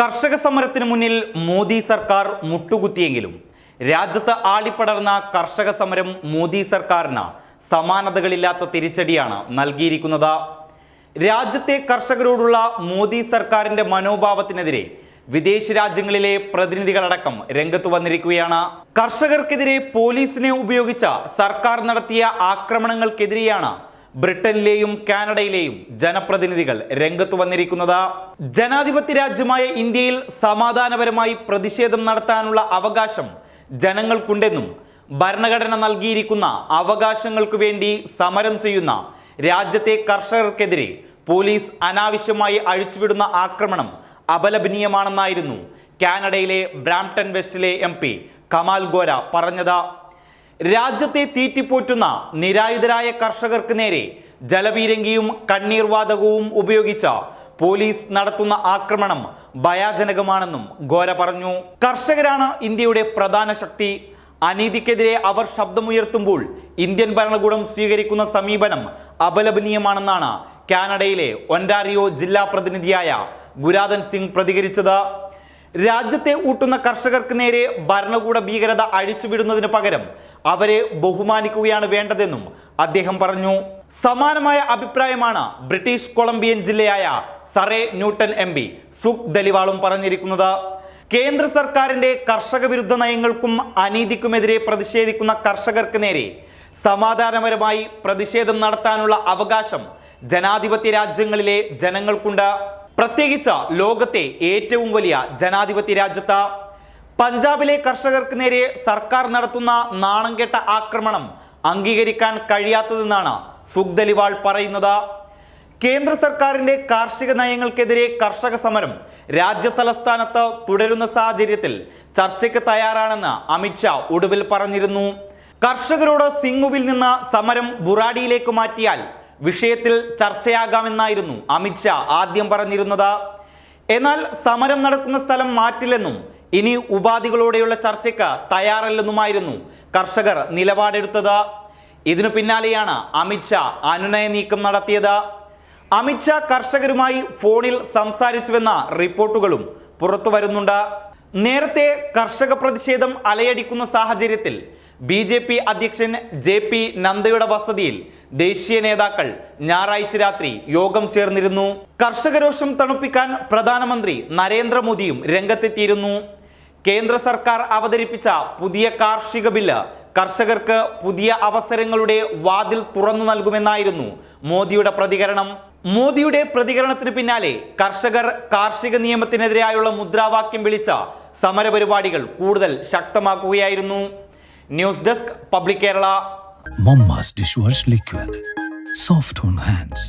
കർഷക സമരത്തിന് മുന്നിൽ മോദി സർക്കാർ മുട്ടുകുത്തിയെങ്കിലും രാജ്യത്ത് ആളിപ്പടർന്ന കർഷക സമരം മോദി സർക്കാരിന് സമാനതകളില്ലാത്ത തിരിച്ചടിയാണ് നൽകിയിരിക്കുന്നത്. രാജ്യത്തെ കർഷകരോടുള്ള മോദി സർക്കാരിന്റെ മനോഭാവത്തിനെതിരെ വിദേശ രാജ്യങ്ങളിലെ പ്രതിനിധികളടക്കം രംഗത്ത് വന്നിരിക്കുകയാണ്. കർഷകർക്കെതിരെ പോലീസിനെ ഉപയോഗിച്ച സർക്കാർ നടത്തിയ ആക്രമണങ്ങൾക്കെതിരെയാണ് ബ്രിട്ടനിലെയും കാനഡയിലെയും ജനപ്രതിനിധികൾ രംഗത്ത് വന്നിരിക്കുന്നത്. ജനാധിപത്യ രാജ്യമായ ഇന്ത്യയിൽ സമാധാനപരമായി പ്രതിഷേധം നടത്താനുള്ള അവകാശം ജനങ്ങൾക്കുണ്ടെന്നും ഭരണഘടന നൽകിയിരിക്കുന്ന അവകാശങ്ങൾക്ക് വേണ്ടി സമരം ചെയ്യുന്ന രാജ്യത്തെ കർഷകർക്കെതിരെ പോലീസ് അനാവശ്യമായി അഴിച്ചുവിടുന്ന ആക്രമണം അപലപനീയമാണെന്നായിരുന്നു കാനഡയിലെ ബ്രാംപ്ടൺ വെസ്റ്റിലെ എം പി കമാൽ ഗോര പറഞ്ഞത്. രാജ്യത്തെ തീറ്റിപ്പോറ്റുന്ന നിരായുധരായ കർഷകർക്ക് നേരെ ജലപീരങ്കിയും കണ്ണീർവാതകവും ഉപയോഗിച്ച പോലീസ് നടത്തുന്ന ആക്രമണം ഭയാജനകമാണെന്നും ഗോര പറഞ്ഞു. കർഷകരാണ് ഇന്ത്യയുടെ പ്രധാന ശക്തി. അനീതിക്കെതിരെ അവർ ശബ്ദമുയർത്തുമ്പോൾ ഇന്ത്യൻ ഭരണകൂടം സ്വീകരിക്കുന്ന സമീപനം അപലപനീയമാണെന്നാണ് കാനഡയിലെ ഒന്റാറിയോ ജില്ലാ പ്രതിനിധിയായ ഗുരാദൻ സിംഗ് പ്രതികരിച്ചത്. രാജ്യത്തെ ഊട്ടുന്ന കർഷകർക്ക് നേരെ ഭരണകൂട ഭീകരത അഴിച്ചുവിടുന്നതിന് പകരം അവരെ ബഹുമാനിക്കുകയാണ് വേണ്ടതെന്നും അദ്ദേഹം പറഞ്ഞു. സമാനമായ അഭിപ്രായമാണ് ബ്രിട്ടീഷ് കൊളംബിയൻ ജില്ലയായ Surrey Newton M P Sukh ദലിവാളും പറഞ്ഞിരിക്കുന്നത്. കേന്ദ്ര സർക്കാരിന്റെ കർഷക വിരുദ്ധ നയങ്ങൾക്കും അനീതിക്കുമെതിരെ പ്രതിഷേധിക്കുന്ന കർഷകർക്ക് നേരെ സമാധാനപരമായി പ്രതിഷേധം നടത്താനുള്ള അവകാശം ജനാധിപത്യ രാജ്യങ്ങളിലെ ജനങ്ങൾക്കുണ്ട്. പ്രത്യേകിച്ച് ലോകത്തെ ഏറ്റവും വലിയ ജനാധിപത്യ രാജ്യത്ത് പഞ്ചാബിലെ കർഷകർക്ക് നേരെ സർക്കാർ നടത്തുന്ന നാണംകെട്ട ആക്രമണം അംഗീകരിക്കാൻ കഴിയാത്തതെന്നാണ് സുഖ്ദലിവാൾ പറയുന്നത്. കേന്ദ്ര സർക്കാരിന്റെ കാർഷിക നയങ്ങൾക്കെതിരെ കർഷക സമരം രാജ്യതലസ്ഥാനത്ത് തുടരുന്ന സാഹചര്യത്തിൽ ചർച്ചയ്ക്ക് തയ്യാറാണെന്ന് അമിത്ഷാ ഒടുവിൽ പറഞ്ഞിരുന്നു. കർഷകരോട് സിംഗുവിൽ നിന്ന് സമരം ബുറാഡിയിലേക്ക് മാറ്റിയാൽ വിഷയത്തിൽ ചർച്ചയാകാമെന്നായിരുന്നു അമിത്ഷാ ആദ്യം പറഞ്ഞിരുന്നത്. എന്നാൽ സമരം നടക്കുന്ന സ്ഥലം മാറ്റില്ലെന്നും ഇനി ഉപാധികളോടെയുള്ള ചർച്ചയ്ക്ക് തയ്യാറല്ലെന്നുമായിരുന്നു കർഷകർ നിലപാടെടുത്തത്. ഇതിനു പിന്നാലെയാണ് അമിത്ഷാ അനുനയ നീക്കം നടത്തിയത്. അമിത്ഷാ കർഷകരുമായി ഫോണിൽ സംസാരിച്ചുവെന്ന റിപ്പോർട്ടുകളും പുറത്തു വരുന്നുണ്ട് നേരത്തെ കർഷക പ്രതിഷേധം അലയടിക്കുന്ന സാഹചര്യത്തിൽ ബി ജെ പി അധ്യക്ഷൻ ജെ പി നന്ദയുടെ വസതിയിൽ ദേശീയ നേതാക്കൾ ഞായറാഴ്ച രാത്രി യോഗം ചേർന്നിരുന്നു. കർഷകരോഷം തണുപ്പിക്കാൻ പ്രധാനമന്ത്രി നരേന്ദ്രമോദിയും രംഗത്തെത്തിയിരുന്നു. കേന്ദ്ര സർക്കാർ അവതരിപ്പിച്ച പുതിയ കാർഷിക ബില്ല് കർഷകർക്ക് പുതിയ അവസരങ്ങളുടെ വാതിൽ തുറന്നു നൽകുമെന്നായിരുന്നു മോദിയുടെ പ്രതികരണം. മോദിയുടെ പ്രതികരണത്തിന് പിന്നാലെ കർഷകർ കാർഷിക നിയമത്തിനെതിരായുള്ള മുദ്രാവാക്യം വിളിച്ച സമരപരിപാടികൾ കൂടുതൽ ശക്തമാക്കുകയായിരുന്നു. News desk public Kerala. Mamma's dish wash liquid. Soft on hands.